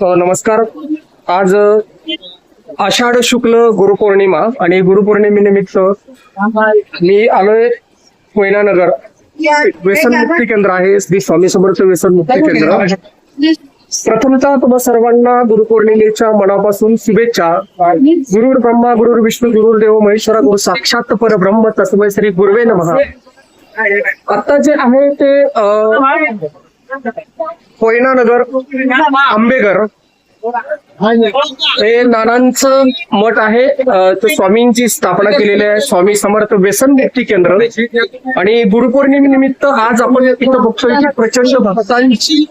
अ, नमस्कार. आज आषाढ शुक्ल गुरुपौर्णिमा आणि गुरुपौर्णिमेनिमित्त मी आलोय कोयनानगर. व्यसन मुक्ती केंद्र आहे. श्री स्वामी समर्थ व्यसन मुक्ती केंद्र. प्रथमतः तुम्हा सर्वांना गुरुपौर्णिमेच्या मनापासून शुभेच्छा. गुरुर ब्रह्मा गुरुर विष्णू गुरुर देव महेश्वरा गुरु साक्षात परब्रह्म तस्मय श्री गुरुवे नमः. आता जे आहे ते कोयना कोयनानगर आंबेगर हे नानांचं मठ आहे. ते स्वामींची स्थापना केलेली आहे. स्वामी समर्थ व्यसन मुक्ती केंद्र. आणि गुरुपौर्णिमेनिमित्त आज आपण इथं बघतोय की प्रचंड भक्तांची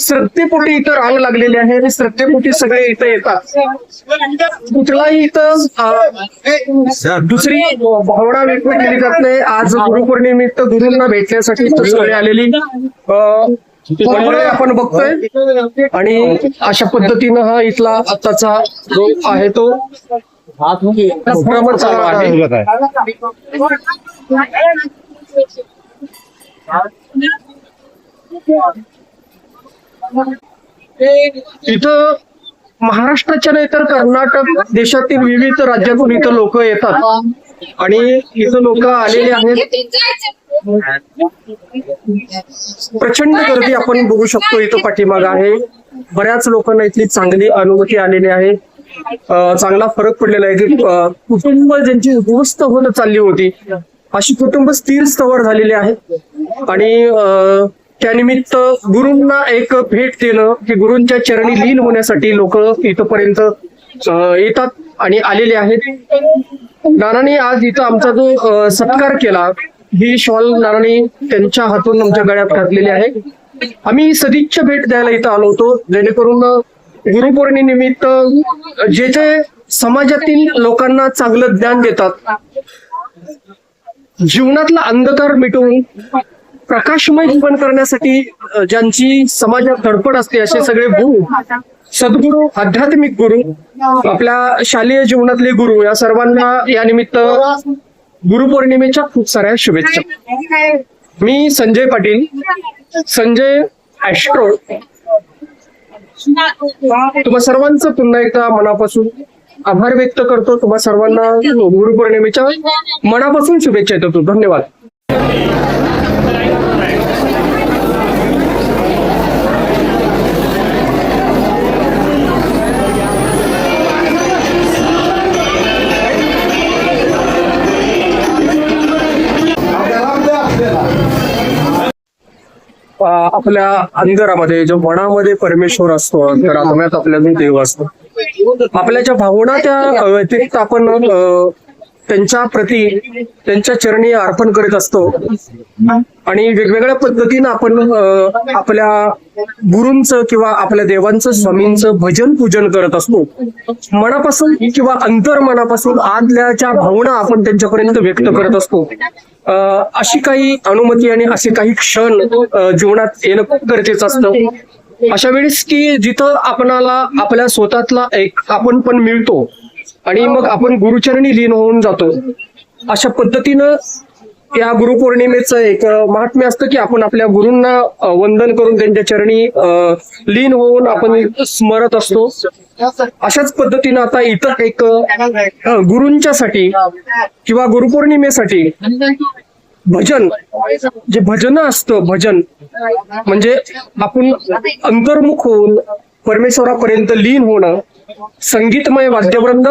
श्रद्धेपोटी इथं रांग लागलेली आहे आणि श्रद्धेपोटी सगळे इथं येतात. कुठलाही इथं दुसरी भावना व्यक्त केली जात नाही. आज गुरुपौर्णिमेनिमित्त गुरुंना भेटण्यासाठी सगळे आलेली. आपण बघतोय. आणि अशा पद्धतीनं हा इथला आताचा जो आहे तो. चालू आहे. इथं महाराष्ट्राच्या नाही तर कर्नाटक देशातील विविध राज्यातून इथं लोक येतात. आणि इथं लोक आलेले आहेत. प्रचंड गर्दी आपण बघू शकतो इथं पाठीमाग आहे. बऱ्याच लोकांना इथली चांगली अनुभूती आलेली आहे. चांगला फरक पडलेला आहे की कुटुंब ज्यांची उद्ध्वस्त होत चालली होती अशी कुटुंब स्थिर स्थवर झालेली आहेत आणि त्यानिमित्त गुरूंना एक भेट देणं की गुरूंच्या चरणी लीन होण्यासाठी लोक इथपर्यंत येतात आणि आलेले आहेत. नानांनी आज इथं आमचा जो सत्कार केला ही शॉल नानांनी त्यांच्या हातून आमच्या गळ्यात घातलेली आहे. आम्ही सदिच्छा भेट द्यायला इथं आलो होतो जेणेकरून गुरुपौर्णिमेनिमित्त जे जे समाजातील लोकांना चांगलं ज्ञान देतात जीवनातला अंधकार मिटवून प्रकाशमय जीवन करण्यासाठी ज्यांची समाजात धडपड असते असे सगळे गुरु सद्गुरु आध्यात्मिक गुरु आपल्या शालेय जीवनातले गुरु या सर्वांना या निमित्त गुरुपौर्णिमेच्या खूप साऱ्या शुभेच्छा. मी संजय पाटील संजय ऍस्ट्रो तुम्हा सर्वांचं पुन्हा एकदा मनापासून आभार व्यक्त करतो. तुम्हा सर्वांना गुरुपौर्णिमेच्या मनापासून शुभेच्छा देतो. धन्यवाद. आपल्या अंधरामध्ये जो मनामध्ये परमेश्वर असतो तर आपल्या जो देव असतो. आपल्या ज्या भावना त्या व्यतिरिक्त आपण त्यांच्या प्रती त्यांच्या चरणी अर्पण करीत असतो. आणि वेगवेगळ्या पद्धतीनं आपण आपल्या गुरूंचं किंवा आपल्या देवांचं स्वामींचं भजन पूजन करत असतो. मनापासून किंवा अंतर मनापासून आतल्या ज्या भावना आपण त्यांच्यापर्यंत व्यक्त करत असतो. अशी काही अनुमती आणि असे काही क्षण जीवनात येणं खूप गरजेचं असतं. अशा वेळेस की जिथं आपणाला आपल्या स्वतःतला एक आपण पण मिळतो. आणि मग आपण गुरुचरणी लीन होऊन जातो. अशा पद्धतीनं या गुरुपौर्णिमेचं एक महात्म्य असतं की आपण आपल्या गुरूंना वंदन करून त्यांच्या चरणी लीन होऊन आपण स्मरत असतो. अशाच पद्धतीनं आता इतर एक अ, गुरूंच्यासाठी किंवा गुरुपौर्णिमेसाठी भजन जे भजन असतं भजन म्हणजे आपण अंतर्मुख होऊन परमेश्वरापर्यंत लीन होणं संगीतमय वाद्यवृंद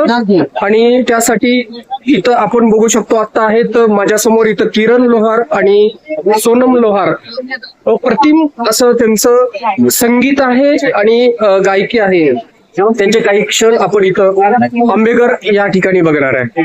आणि त्यासाठी इथं आपण बघू शकतो आता आहेत माझ्यासमोर इथं किरण लोहार आणि सोनम लोहार. प्रतिम असं त्यांचं संगीत आहे आणि गायकी आहे. त्यांचे काही क्षण आपण इथं आंबेगर या ठिकाणी बघणार आहे.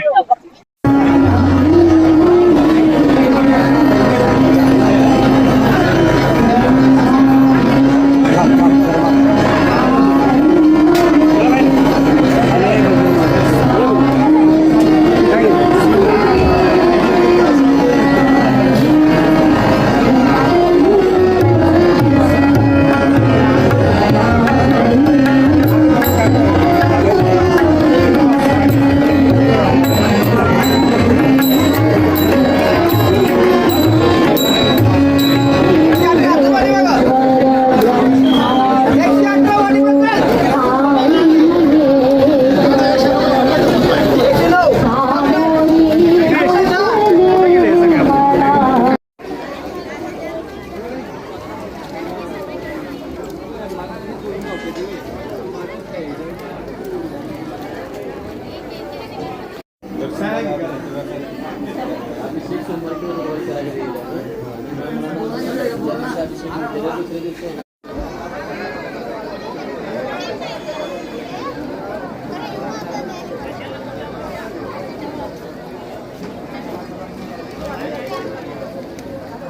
अभिषेक सोमवार किंवा गुरुवारी करायला गेले. अभिषेक दुसऱ्या दिवशी